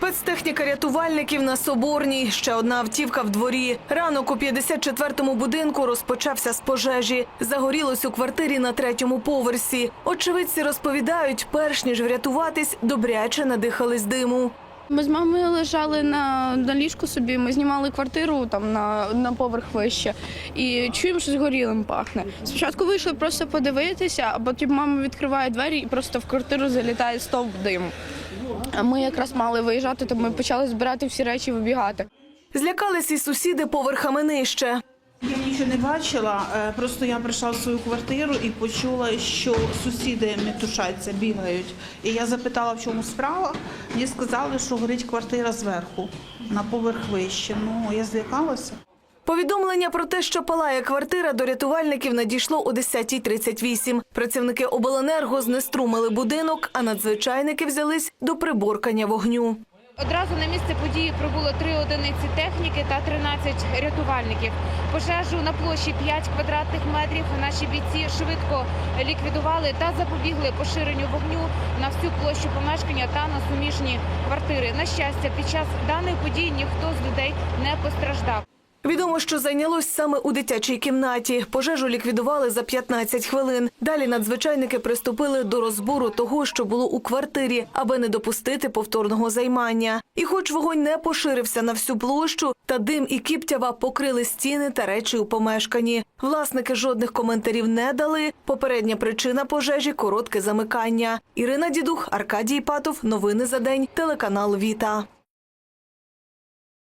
Спецтехніка рятувальників на Соборній. Ще одна автівка в дворі. Ранок у 54-му будинку розпочався з пожежі. Загорілось у квартирі на третьому поверсі. Очевидці розповідають, перш ніж врятуватись, добряче надихались диму. Ми з мамою лежали на, на ліжку собі. Ми знімали квартиру там на, на поверх вище і чуємо, що згорілим пахне. Спочатку вийшли просто подивитися, а потім мама відкриває двері і просто в квартиру залітає стовп диму. А ми якраз мали виїжджати, то ми почали збирати всі речі вибігати. Злякались і сусіди поверхами нижче. Я нічого не бачила, е, просто я прийшла в свою квартиру і почула, що сусіди метушаться, бігають. І я запитала, в чому справа. Мені сказали, що горить квартира зверху, на поверх вище. Ну, я злякалася. Повідомлення про те, що палає квартира, до рятувальників надійшло о 10.38. Працівники обленерго знеструмили будинок, а надзвичайники взялись до приборкання вогню. Одразу на місце події прибуло три одиниці техніки та 13 рятувальників. Пожежу на площі 5 квадратних метрів наші бійці швидко ліквідували та запобігли поширенню вогню на всю площу помешкання та на суміжні квартири. На щастя, під час даної події ніхто з людей не постраждав. Відомо, що зайнялось саме у дитячій кімнаті. Пожежу ліквідували за 15 хвилин. Далі надзвичайники приступили до розбору того, що було у квартирі, аби не допустити повторного займання. І, хоч вогонь не поширився на всю площу, та дим і кіптява покрили стіни та речі у помешканні. Власники жодних коментарів не дали. Попередня причина пожежі коротке замикання. Ірина Дідух, Аркадій Патов. Новини за день. Телеканал Віта.